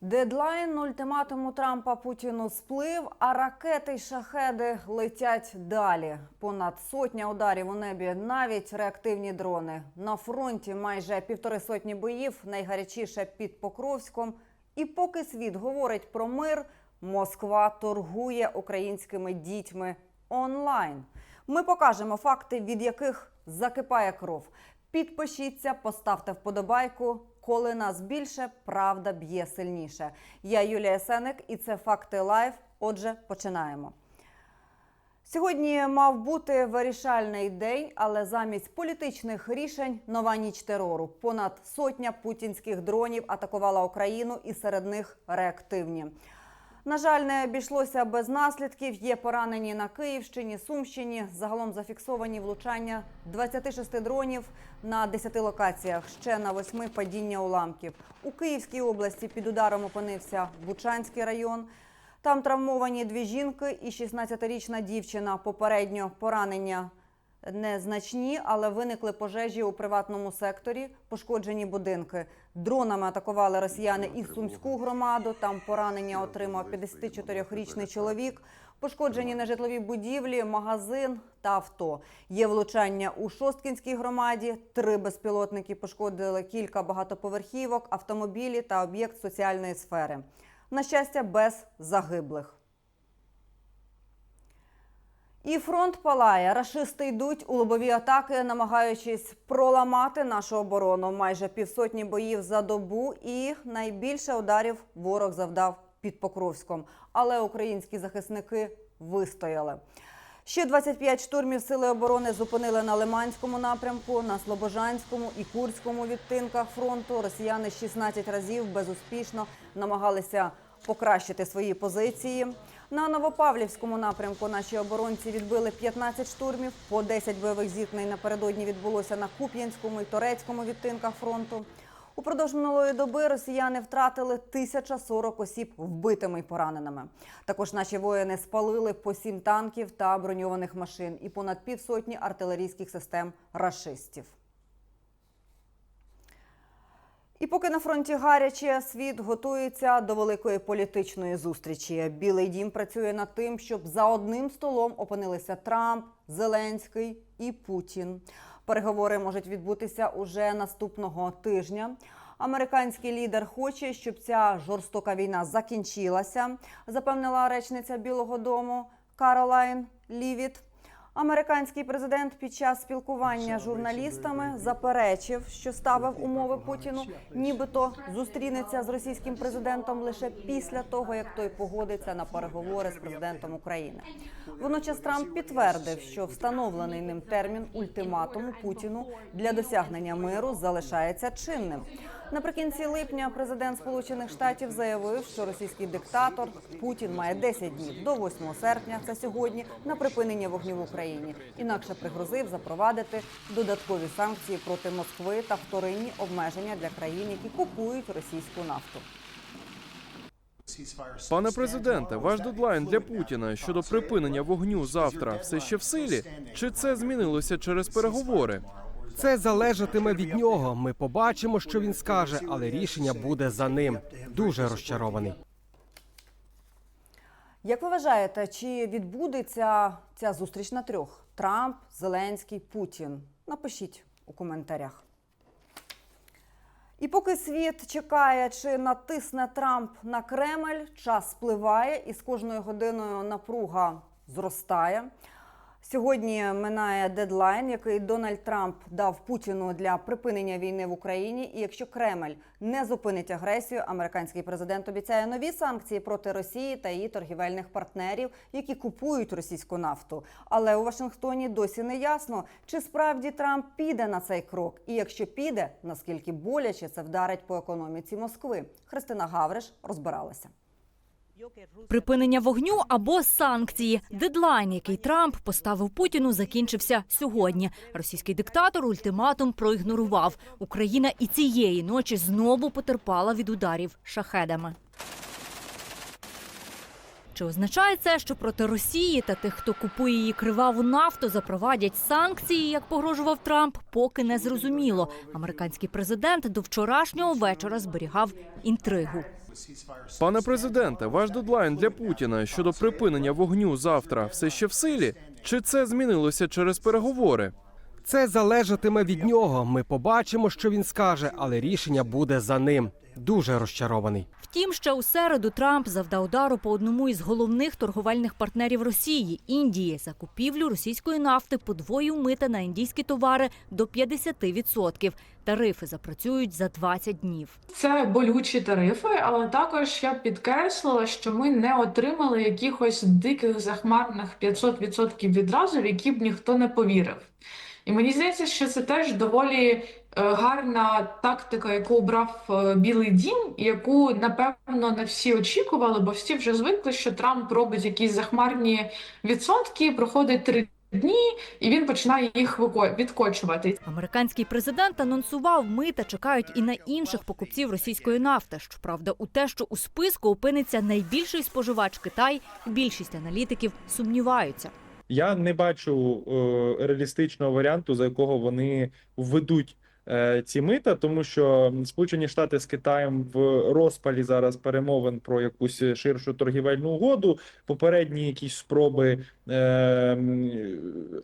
Дедлайн ультиматуму Трампа Путіну сплив, а ракети й шахеди летять далі. Понад сотня ударів у небі, навіть реактивні дрони. На фронті майже півтори сотні боїв, найгарячіше під Покровськом. І поки світ говорить про мир, Москва торгує українськими дітьми онлайн. Ми покажемо факти, від яких закипає кров. Підпишіться, поставте вподобайку. Коли нас більше, правда б'є сильніше. Я Юлія Сеник, і це факти лайф. Отже, починаємо. Сьогодні мав бути вирішальний день, але замість політичних рішень нова ніч терору. Понад сотня путінських дронів атакувала Україну, і серед них реактивні. На жаль, не обійшлося без наслідків. Є поранені на Київщині, Сумщині. Загалом зафіксовані влучання 26 дронів на 10 локаціях. Ще на 8 падіння уламків. У Київській області під ударом опинився Бучанський район. Там травмовані дві жінки і 16-річна дівчина. Попередньо поранення незначні, але виникли пожежі у приватному секторі, пошкоджені будинки. Дронами атакували росіяни і сумську громаду. Там поранення отримав 54-річний чоловік. Пошкоджені нежитлові будівлі, магазин та авто. Є влучання у Шосткінській громаді. Три безпілотники пошкодили кілька багатоповерхівок, автомобілі та об'єкт соціальної сфери. На щастя, без загиблих. І фронт палає. Рашисти йдуть у лобові атаки, намагаючись проламати нашу оборону. Майже півсотні боїв за добу, і найбільше ударів ворог завдав під Покровськом. Але українські захисники вистояли. Ще 25 штурмів сили оборони зупинили на Лиманському напрямку, на Слобожанському і Курському відтинках фронту. Росіяни 16 разів безуспішно намагалися покращити свої позиції. На Новопавлівському напрямку наші оборонці відбили 15 штурмів. По 10 бойових зіткнень напередодні відбулося на Куп'янському і Торецькому відтинках фронту. Упродовж минулої доби росіяни втратили 1040 осіб вбитими й пораненими. Також наші воїни спалили по сім танків та броньованих машин і понад півсотні артилерійських систем рашистів. І поки на фронті гаряче, світ готується до великої політичної зустрічі. Білий дім працює над тим, щоб за одним столом опинилися Трамп, Зеленський і Путін. Переговори можуть відбутися уже наступного тижня. Американський лідер хоче, щоб ця жорстока війна закінчилася, запевнила речниця Білого Дому Каролайн Лівіт. Американський президент під час спілкування з журналістами заперечив, що ставив умови Путіну, нібито зустрінеться з російським президентом лише після того, як той погодиться на переговори з президентом України. Водночас Трамп підтвердив, що встановлений ним термін ультиматуму Путіну для досягнення миру залишається чинним. Наприкінці липня президент Сполучених Штатів заявив, що російський диктатор Путін має 10 днів до 8 серпня, це сьогодні, на припинення вогню в Україні. Інакше пригрозив запровадити додаткові санкції проти Москви та вторинні обмеження для країн, які купують російську нафту. Пане президенте, ваш дедлайн для Путіна щодо припинення вогню завтра все ще в силі? Чи це змінилося через переговори? Це залежатиме від нього. Ми побачимо, що він скаже, але рішення буде за ним. Дуже розчарований. Як ви вважаєте, чи відбудеться ця зустріч на трьох: Трамп, Зеленський, Путін? Напишіть у коментарях. І поки світ чекає, чи натисне Трамп на Кремль, час спливає, і з кожною годиною напруга зростає. Сьогодні минає дедлайн, який Дональд Трамп дав Путіну для припинення війни в Україні. І якщо Кремль не зупинить агресію, американський президент обіцяє нові санкції проти Росії та її торгівельних партнерів, які купують російську нафту. Але у Вашингтоні досі не ясно, чи справді Трамп піде на цей крок, і якщо піде, наскільки боляче це вдарить по економіці Москви. Христина Гавриш розбиралася. Припинення вогню або санкції. Дедлайн, який Трамп поставив Путіну, закінчився сьогодні. Російський диктатор ультиматум проігнорував. Україна і цієї ночі знову потерпала від ударів шахедами. Чи означає це, що проти Росії та тих, хто купує її криваву нафту, запровадять санкції, як погрожував Трамп, поки не зрозуміло. Американський президент до вчорашнього вечора зберігав інтригу. Пане президенте, ваш дедлайн для Путіна щодо припинення вогню завтра все ще в силі? Чи це змінилося через переговори? Це залежатиме від нього. Ми побачимо, що він скаже, але рішення буде за ним. Дуже розчарований. Втім, ще у середу Трамп завдав удару по одному із головних торговельних партнерів Росії Індії за купівлю російської нафти подвоїв мита на індійські товари до 50%. Тарифи запрацюють за 20 днів. Це болючі тарифи, але також я підкреслила, що ми не отримали якихось диких захмарних 500% відразу, в які б ніхто не повірив. І мені здається, що це теж доволі е, гарна тактика, яку обрав е, Білий Дім, яку напевно не всі очікували, бо всі вже звикли, що Трамп робить якісь захмарні відсотки, проходить три дні, і він починає їх відкочувати. Американський президент анонсував, мита чекають і на інших покупців російської нафти. Щоправда, у те, що у списку опиниться найбільший споживач Китай, більшість аналітиків сумніваються. Я не бачу е, реалістичного варіанту, за якого вони введуть е, ці мита, тому що Сполучені Штати з Китаєм в розпалі зараз перемовин про якусь ширшу торгівельну угоду. Попередні якісь спроби е,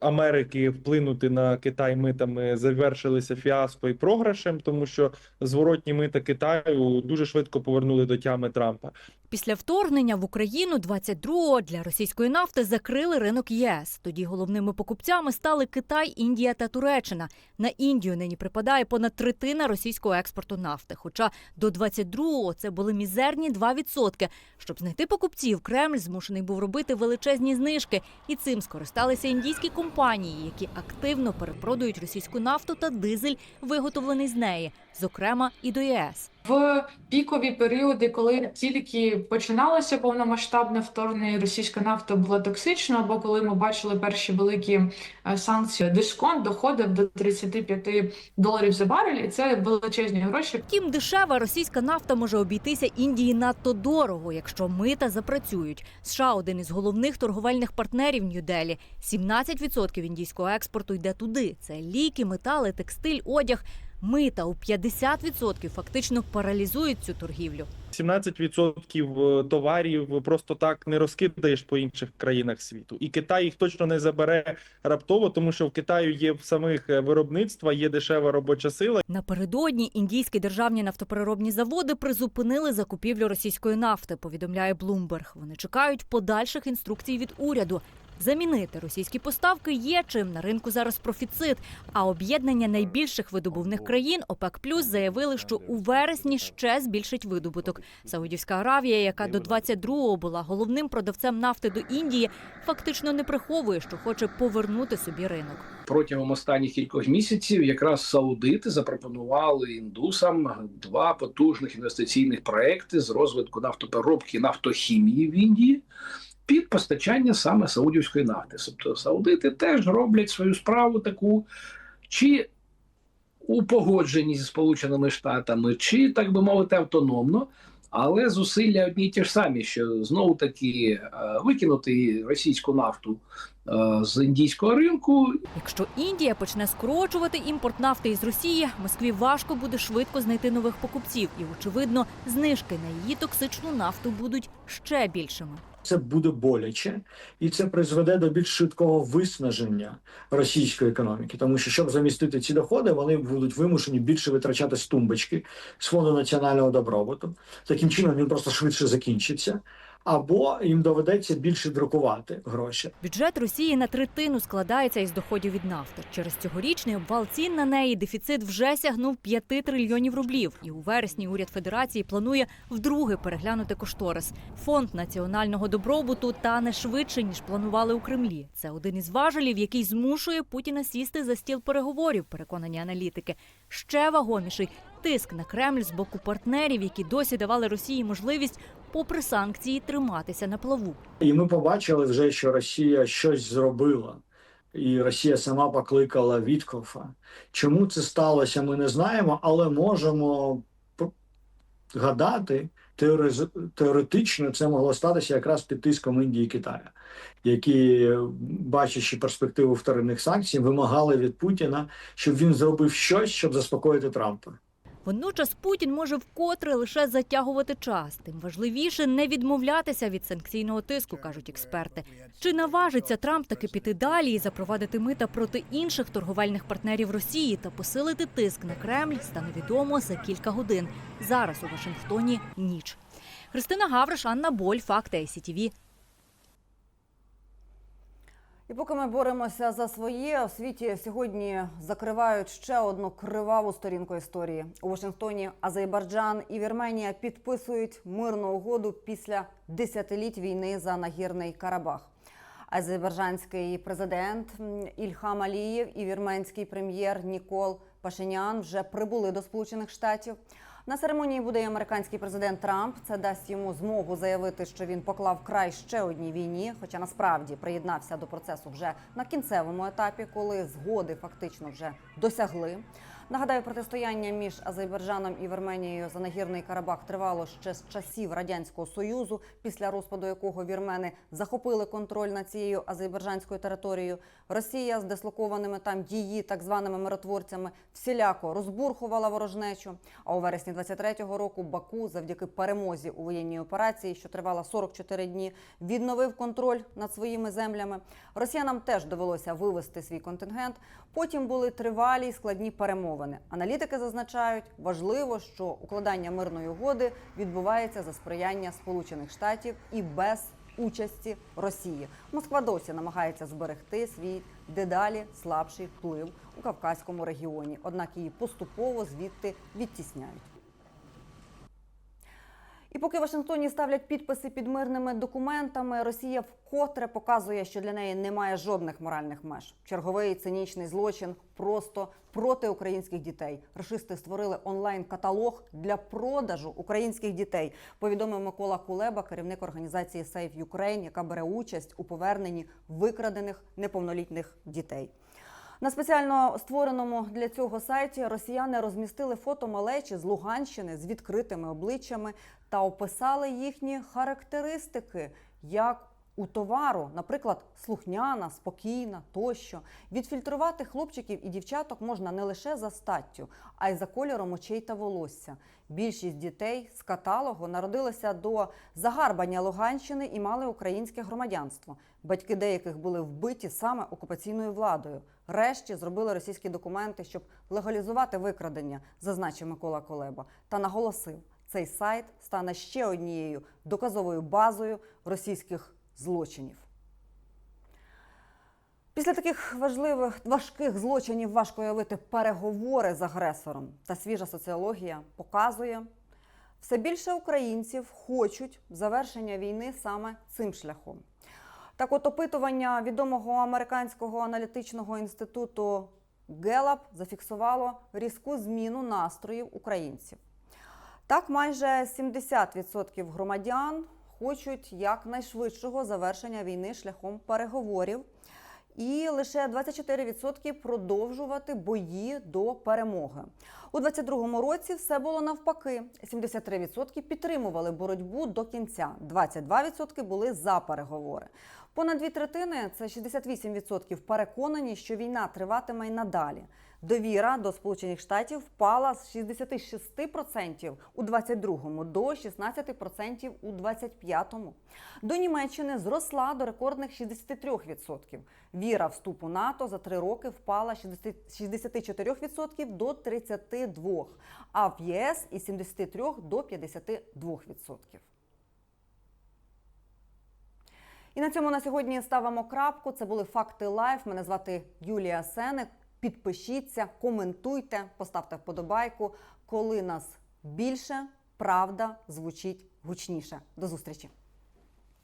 Америки вплинути на Китай митами завершилися фіаско і програшем, тому що зворотні мита Китаю дуже швидко повернули до тями Трампа. Після вторгнення в Україну 22-го для російської нафти закрили ринок ЄС. Тоді головними покупцями стали Китай, Індія та Туреччина. На Індію нині припадає понад третина російського експорту нафти. Хоча до 22-го це були мізерні 2%. Щоб знайти покупців, Кремль змушений був робити величезні знижки, і цим скористалися індійські компанії, які активно перепродають російську нафту та дизель, виготовлений з неї, зокрема і до ЄС. В пікові періоди, коли тільки починалося повномасштабне вторгнення, російська нафта була токсична, або коли ми бачили перші великі е, санкції, дисконт доходив до 35 доларів за барель, і це величезні гроші. Втім, дешева російська нафта може обійтися Індії надто дорого, якщо мита запрацюють. США один із головних торговельних партнерів Нью-Делі. 17% індійського експорту йде туди. Це ліки, метали, текстиль, одяг. Мита у 50% фактично паралізують цю торгівлю. 17% товарів просто так не розкидаєш по інших країнах світу, і Китай їх точно не забере раптово, тому що в Китаю є в самих е, виробництва, є дешева робоча сила. Напередодні індійські державні нафтопереробні заводи призупинили закупівлю російської нафти. Повідомляє Bloomberg. Вони чекають подальших інструкцій від уряду. Замінити російські поставки є чим на ринку зараз профіцит. А об'єднання найбільших видобувних країн ОПЕК Плюс заявили, що у вересні ще збільшить видобуток. Саудівська Аравія, яка до 22-го була головним продавцем нафти до Індії, фактично не приховує, що хоче повернути собі ринок. протягом останніх кількох місяців якраз саудити запропонували індусам два потужних інвестиційних проекти з розвитку нафтопереробки нафтохімії в Індії під постачання саме саудівської нафти. Тобто саудити теж роблять свою справу таку, чи у погодженні зі Сполученими Штатами, чи так би мовити, автономно. Але зусилля одні й ті ж самі, що знову таки е, викинути російську нафту з індійського ринку Якщо Індія почне скорочувати імпорт нафти із Росії, Москві важко буде швидко знайти нових покупців, і очевидно, знижки на її токсичну нафту будуть ще більшими. Це буде боляче, і це призведе до більш швидкого виснаження російської економіки, тому що щоб замістити ці доходи, вони будуть вимушені більше витрачати з тумбочки з фонду національного добробуту. Таким чином він просто швидше закінчиться, або їм доведеться більше друкувати гроші. Бюджет Росії на третину складається із доходів від нафти. Через цьогорічний обвал цін на неї дефіцит вже сягнув 5 трильйонів рублів. І у вересні уряд Федерації планує вдруге переглянути кошторис. Фонд національного добробуту тане швидше ніж планували у Кремлі. Це один із важелів, який змушує Путіна сісти за стіл переговорів. Переконані аналітики. Ще вагоміший тиск на Кремль з боку партнерів, які досі давали Росії можливість, попри санкції, триматися на плаву. І ми побачили вже, що Росія щось зробила. І Росія сама покликала Віткофа. Чому це сталося, ми не знаємо, але можемо гадати, теоретично це могло статися якраз під тиском Індії і Китаю, які, бачачи перспективу вторинних санкцій, вимагали від Путіна, щоб він зробив щось, щоб заспокоїти Трампа. Водночас Путін може вкотре лише затягувати час. Тим важливіше не відмовлятися від санкційного тиску, кажуть експерти. Чи наважиться Трамп таки піти далі і запровадити мита проти інших торговельних партнерів Росії та посилити тиск на Кремль, стане відомо за кілька годин. Зараз у Вашингтоні ніч. Христина Гавриш, Анна Боль, Факти ICTV. І поки ми боремося за своє, у світі сьогодні закривають ще одну криваву сторінку історії. У Вашингтоні Азербайджан і Вірменія підписують мирну угоду після десятиліть війни за нагірний Карабах. Азербайджанський президент Ільхам Алієв і вірменський прем'єр Нікол Пашинян вже прибули до Сполучених Штатів. На церемонії буде і американський президент Трамп. Це дасть йому змогу заявити, що він поклав край ще одній війні, хоча насправді приєднався до процесу вже на кінцевому етапі, коли згоди фактично вже досягли. Нагадаю, протистояння між Азербайджаном і Вірменією за нагірний Карабах тривало ще з часів радянського союзу, після розпаду якого вірмени захопили контроль над цією азербайджанською територією. Росія з дислокованими там її так званими миротворцями всіляко розбурхувала ворожнечу. А у вересні 23-го року Баку, завдяки перемозі у воєнній операції, що тривала 44 дні, відновив контроль над своїми землями. Росіянам теж довелося вивести свій контингент. Потім були тривалі й складні перемовини. Аналітики зазначають, важливо, що укладання мирної угоди відбувається за сприяння Сполучених Штатів і без участі Росії. Москва досі намагається зберегти свій дедалі слабший вплив у Кавказькому регіоні, однак її поступово звідти відтісняють. І поки в Вашингтоні ставлять підписи під мирними документами, Росія вкотре показує, що для неї немає жодних моральних меж. Черговий цинічний злочин просто проти українських дітей. Рашисти створили онлайн-каталог для продажу українських дітей. Повідомив Микола Кулеба, керівник організації Save Ukraine, яка бере участь у поверненні викрадених неповнолітніх дітей. На спеціально створеному для цього сайті росіяни розмістили фото малечі з Луганщини з відкритими обличчями та описали їхні характеристики, як у товару, наприклад, слухняна, спокійна тощо. Відфільтрувати хлопчиків і дівчаток можна не лише за статтю, а й за кольором очей та волосся. Більшість дітей з каталогу народилися до загарбання Луганщини і мали українське громадянство. Батьки деяких були вбиті саме окупаційною владою. Решті зробили російські документи, щоб легалізувати викрадення, зазначив Микола Колеба, та наголосив, цей сайт стане ще однією доказовою базою російських злочинів. Після таких важливих важких злочинів важко уявити переговори з агресором. Та свіжа соціологія показує, все більше українців хочуть завершення війни саме цим шляхом. Так, от опитування відомого американського аналітичного інституту Гелап зафіксувало різку зміну настроїв українців. Так, майже 70% громадян хочуть якнайшвидшого завершення війни шляхом переговорів. І лише 24% продовжувати бої до перемоги. У 22-му році все було навпаки. 73% підтримували боротьбу до кінця, 22% були за переговори. Понад дві третини це 68% переконані, що війна триватиме й надалі. Довіра до Сполучених Штатів впала з 66% у 22-му до 16% у 25-му. До Німеччини зросла до рекордних 63%. Віра вступу НАТО за три роки впала з 64% до 32%, а в ЄС із 73% до 52%. І на цьому на сьогодні ставимо крапку. Це були факти лайф. Мене звати Юлія Сеник. Підпишіться, коментуйте, поставте вподобайку. Коли нас більше, правда звучить гучніше. До зустрічі!